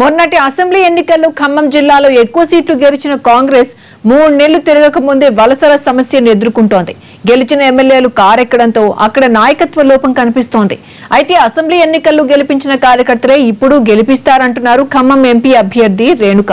మొన్నటి అసెంబ్లీ ఎన్నికల్లో ఖమ్మం జిల్లాలో ఎక్కువ సీట్లు గెలిచిన కాంగ్రెస్ మూడు నెలలు తిరగక ముందే వలసల సమస్యను ఎదుర్కొంటోంది. గెలిచిన ఎమ్మెల్యేలు కారెక్కడంతో అక్కడ నాయకత్వ లోపం కనిపిస్తోంది. అయితే అసెంబ్లీ ఎన్నికల్లో గెలిపించిన కార్యకర్తలే ఇప్పుడు గెలిపిస్తారంటున్నారు ఖమ్మం ఎంపీ అభ్యర్థి రేణుక.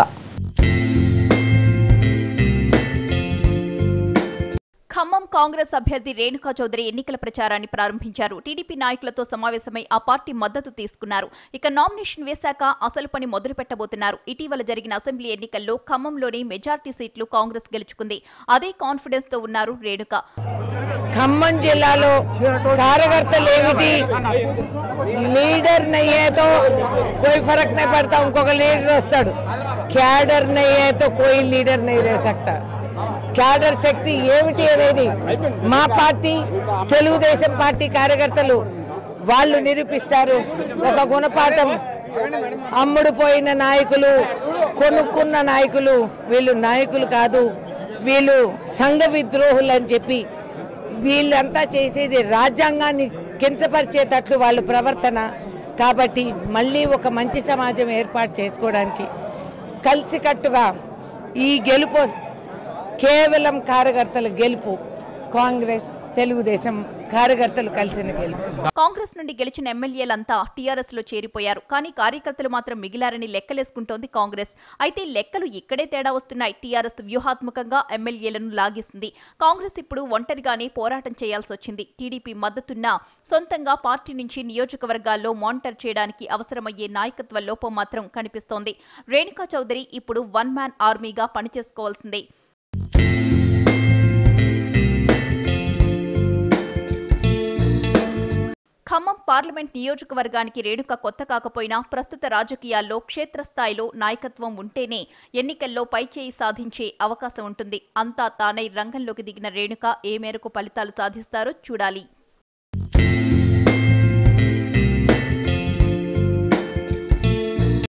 ఖమ్మం కాంగ్రెస్ అభ్యర్థి రేణుకా చౌదరి ఎన్నికల ప్రచారాన్ని ప్రారంభించారు. టీడీపీ నాయకులతో సమావేశమై ఆ పార్టీ మద్దతు తీసుకున్నారు. ఇక నామినేషన్ వేశాక అసలు పని మొదలు పెట్టబోతున్నారు ఇటీవల జరిగిన అసెంబ్లీ ఎన్నికల్లో ఖమ్మంలోని మెజార్టీ సీట్లు కాంగ్రెస్ గెలుచుకుంది. అదే కాన్ఫిడెన్స్తో ఉన్నారు రేణుక. ఖమ్మం జిల్లాలో కార్యకర్తలేమిటి లీడర్ నయ్యేతో కోయి ఫరక్ నే పడతా ఇంకొక లీడర్ వస్తాడు. క్యాడర్ నయ్యేతో కోయి లీడర్ నయ్యి రే క్యాడర్ శక్తి ఏమిటి అనేది మా పార్టీ తెలుగుదేశం పార్టీ కార్యకర్తలు వాళ్ళు నిరూపిస్తారు. ఒక గుణపాఠం. అమ్ముడుపోయిన నాయకులు కొనుక్కున్న నాయకులు వీళ్ళు నాయకులు కాదు వీళ్ళు సంఘ విద్రోహులు అని చెప్పి వీళ్ళంతా చేసేది రాజ్యాంగాన్ని కించపరిచేటట్లు వాళ్ళ ప్రవర్తన. కాబట్టి మళ్ళీ ఒక మంచి సమాజం ఏర్పాటు చేసుకోవడానికి కలిసికట్టుగా ఈ గెలుపు కేవలం కార్యకర్తల గెలుపు కాంగ్రెస్ తెలుగుదేశం కార్యకర్తలు కలిసిన గెలుపు. కాంగ్రెస్ నుండి గెలిచిన ఎమ్మెల్యేలంతా టీఆర్ఎస్లో చేరిపోయారు. కానీ కార్యకర్తలు మాత్రం మిగిలారని లెక్కలేసుకుంటోంది కాంగ్రెస్. అయితే లెక్కలు ఇక్కడే తేడా వస్తున్నాయి. టీఆర్ఎస్ వ్యూహాత్మకంగా ఎమ్మెల్యేలను లాగేసింది. కాంగ్రెస్ ఇప్పుడు ఒంటరిగానే పోరాటం చేయాల్సి వచ్చింది. టీడీపీ మద్దతున్నా సొంతంగా పార్టీ నుంచి నియోజకవర్గాల్లో మానిటర్ చేయడానికి అవసరమయ్యే నాయకత్వ లోపం మాత్రం కనిపిస్తోంది. రేణుకా చౌదరి ఇప్పుడు వన్ మ్యాన్ ఆర్మీగా పనిచేసుకోవాల్సిందే. ఖమ్మం పార్లమెంట్ నియోజకవర్గానికి రేణుక కొత్త కాకపోయినా ప్రస్తుత రాజకీయాల్లో క్షేత్రస్థాయిలో నాయకత్వం ఉంటేనే ఎన్నికల్లో పైచేయి సాధించే అవకాశం ఉంటుంది. అంతా తానై రంగంలోకి దిగిన రేణుక ఏ మేరకు ఫలితాలు సాధిస్తారో చూడాలి.